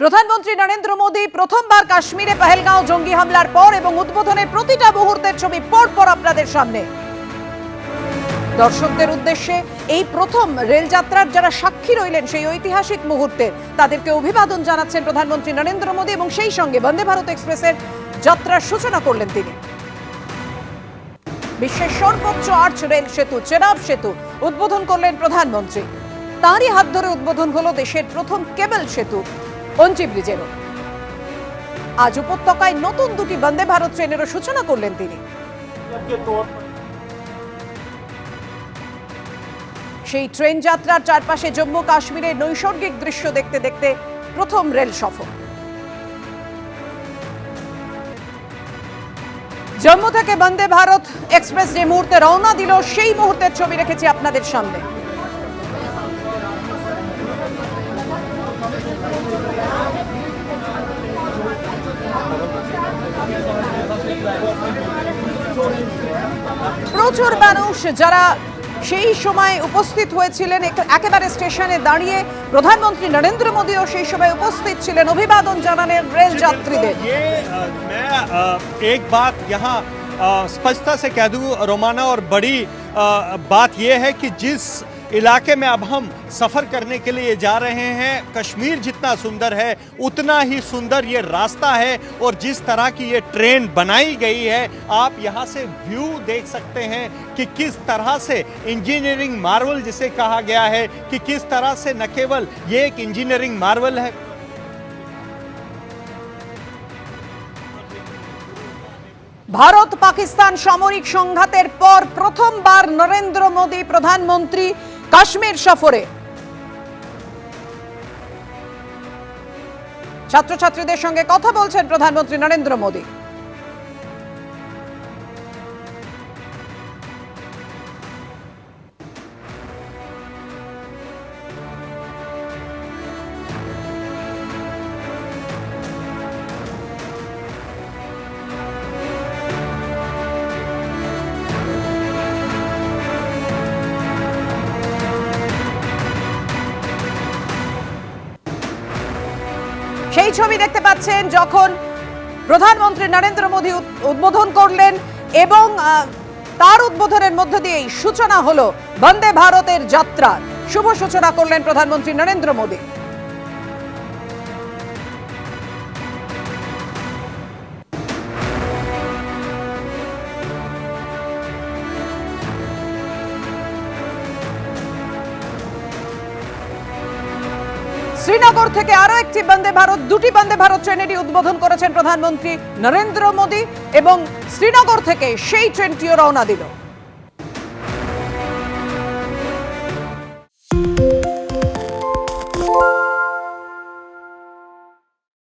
প্রধানমন্ত্রী নরেন্দ্র মোদী প্রথমবার কাশ্মীরে পেহেলগাঁও জঙ্গি হামলার পর এবং উদ্বোধনের প্রতিটা মুহূর্তের ছবি পর পর আপনাদের সামনে। দর্শকদের উদ্দেশ্যে এই প্রথম রেলযাত্রার যারা সাক্ষী রইলেন সেই ঐতিহাসিক মুহূর্তে তাদেরকে অভিবাদন জানাচ্ছেন প্রধানমন্ত্রী নরেন্দ্র মোদী এবং সেই সঙ্গে বন্দে ভারত এক্সপ্রেসের যাত্রার সূচনা করলেন তিনি। বিশ্বের সর্বোচ্চ আর্চ রেল সেতু, চেনাব সেতু, উদ্বোধন করলেন প্রধানমন্ত্রী। তারই হাত ধরে উদ্বোধন হলো দেশের প্রথম কেবল সেতু। অঞ্চি ব্রিজেরও আজ উপত্যকায় নতুন দুটি বন্দে ভারত ট্রেনেরও সূচনা করলেন তিনি। সেই ট্রেন যাত্রার চারপাশে জম্মু কাশ্মীরের নৈসর্গিক দৃশ্য দেখতে দেখতে প্রথম রেল সফর। জম্মু থেকে বন্দে ভারত এক্সপ্রেস যে মুহূর্তে রওনা দিল, সেই মুহূর্তের ছবি রেখেছি আপনাদের সামনে। প্রচুর মানুষ যারা সেই সময় উপস্থিত হয়েছিলেন এক- একেবারে স্টেশনে দাঁড়িয়ে প্রধানমন্ত্রী নরেন্দ্র মোদীও সেই সময় উপস্থিত ছিলেন অভিবাদন জানালেন রেল যাত্রীদের ये अ, मैं अ, एक बात यहाँ अ, स्पष्टता से कह दूं रोमाना और बड़ी अ, बात ये है कि जिस इलाके में अब हम सफ़र करने के लिए जा रहे हैं कश्मीर जितना सुंदर है उतना ही सुंदर ये रास्ता है और जिस तरह की ये ट्रेन बनाई गई है आप यहाँ से व्यू देख सकते हैं कि किस तरह से इंजीनियरिंग मार्वल जिसे कहा गया है कि किस तरह से न केवल ये एक इंजीनियरिंग मार्वल है ভারত পাকিস্তান সামরিক সংঘাতের পর প্রথমবার নরেন্দ্র মোদী প্রধানমন্ত্রী কাশ্মীর সফরে। ছাত্রছাত্রীদের সঙ্গে কথা বলছেন প্রধানমন্ত্রী নরেন্দ্র মোদী। সেই ছবি দেখতে পাচ্ছেন যখন প্রধানমন্ত্রী নরেন্দ্র মোদী উদ- উদ্বোধন করলেন এবং তার উদ্বোধনের মধ্য দিয়েই সূচনা হলো বন্দে ভারতের যাত্রা। শুভ সূচনা করলেন প্রধানমন্ত্রী নরেন্দ্র মোদী। শ্রীনগর থেকে আরও একটি বন্দে ভারত, দুটি বন্দে ভারত ট্রেনেরই উদ্বোধন করেছেন প্রধানমন্ত্রী নরেন্দ্র মোদী এবং শ্রীনগর থেকে সেই ট্রেনটিও রওনা দিল।